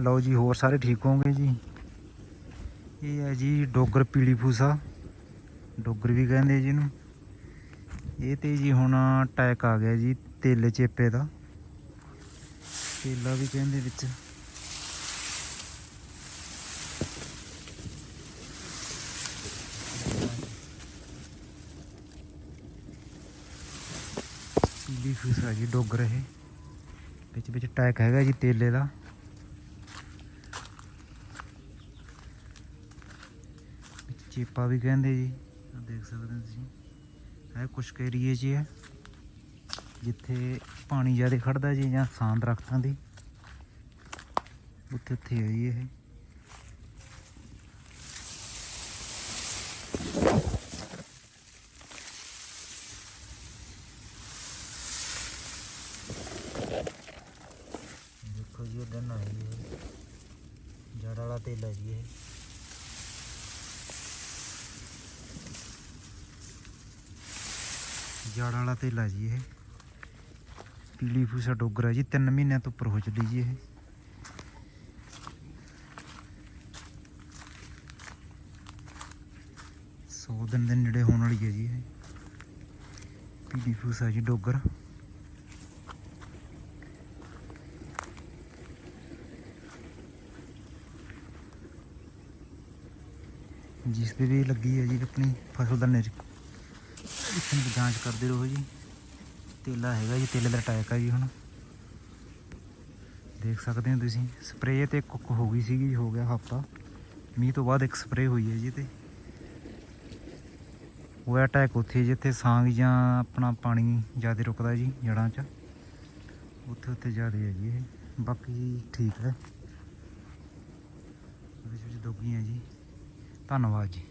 ਲਓ ਜੀ, ਹੋਰ ਸਾਰੇ ਠੀਕ ਹੋਣਗੇ ਜੀ? ਇਹ ਹੈ ਜੀ ਡੋਗਰ ਪੀਲੀ ਫੂਸਾ। ਡੋਗਰ ਵੀ ਕਹਿੰਦੇ ਜੀ ਇਹਨੂੰ। ਇਹ ਤੇ ਜੀ ਹੁਣ ਅਟੈਕ ਆ ਗਿਆ ਜੀ, ਤੇਲੇ ਚੇਪੇ ਦਾ। ਤੇਲਾ ਵੀ ਕਹਿੰਦੇ ਵਿੱਚ। ਪੀਲੀ ਫੂਸਾ ਜੀ, ਡੋਗਰ ਇਹ। ਵਿੱਚ ਵਿੱਚ ਟੈਕ ਹੈਗਾ ਜੀ ਤੇਲੇ ਦਾ। ਚੇਪਾ ਵੀ ਕਹਿੰਦੇ ਜੀ, ਆਹ ਦੇਖ ਸਕਦੇ ਹੋ ਤੁਸੀਂ। ਇਹ ਕੁਛ ਏਰੀਏ 'ਚ ਹੀ ਹੈ। ਜਿੱਥੇ ਪਾਣੀ ਜ਼ਿਆਦਾ ਖੜਦਾ ਜੀ ਜਾਂ ਸਾਂ ਦਰਖਤਾਂ ਦੀ। ਉੱਥੇ ਉੱਥੇ ਹੈ ਜੀ ਇਹ। ਦੇਖੋ ਜੀ ਉਹਦਾ ਨਾ ਹੈ ਜੜ ਵਾਲਾ ਤੇਲ ਹੈ ਜੀ ਇਹ। ਜੜ ਵਾਲਾ ਤੇਲਾ ਜੀ ਇਹ। ਪੀਲੀ ਫੂਸਾ ਡੋਗਰ ਹੈ ਜੀ 3 ਮਹੀਨਿਆਂ ਤੋਂ ਉੱਪਰ ਹੋ ਚੱਲੀ ਜੀ ਇਹ। ਸੌ ਦਿਨ ਦੇ ਨੇੜੇ ਹੋਣ ਵਾਲੀ ਹੈ ਜੀ ਇਹ। ਪੀਲੀ ਫੂਸਾ ਜੀ ਡੋਗਰ। ਜਿਸ ਤੇ ਵੀ ਲੱਗੀ ਹੈ ਜੀ ਆਪਣੀ ਫਸਲ ਦਾ ਨਿਰ ਇਸ ਦੀ ਜਾਂਚ ਕਰਦੇ ਰਹੋ ਜੀ। ਤੇਲਾ ਹੈਗਾ ਜੀ ਤੇਲੇ ਦਾ ਅਟੈਕ ਆ ਜੀ ਹੁਣ। ਦੇਖ ਸਕਦੇ ਹੋ ਤੁਸੀਂ ਸਪਰੇਅ ਤੇ ਕੁੱਕ ਹੋ ਗਈ ਸੀਗੀ ਜੀ, ਹੋ ਗਿਆ ਹਫਤਾ। ਮੀਂਹ ਤੋਂ ਬਾਅਦ ਇੱਕ ਸਪਰੇਅ ਹੋਈ ਹੈ ਜੀ ਤੇ। ਉਹ ਅਟੈਕ ਉੱਥੇ ਜਿੱਥੇ ਸਾਂਗ ਜਾਂ ਆਪਣਾ ਪਾਣੀ ਜ਼ਿਆਦਾ ਰੁਕਦਾ ਜੀ ਜੜਾਂ 'ਚ। ਉੱਥੇ ਉੱਥੇ ਜ਼ਿਆਦਾ ਹੈ ਜੀ ਇਹ। ਬਾਕੀ ਠੀਕ ਹੈ। ਉਹਦੇ ਵਿੱਚ ਡੋਗੀਆਂ ਜੀ। ਧੰਨਵਾਦ ਜੀ।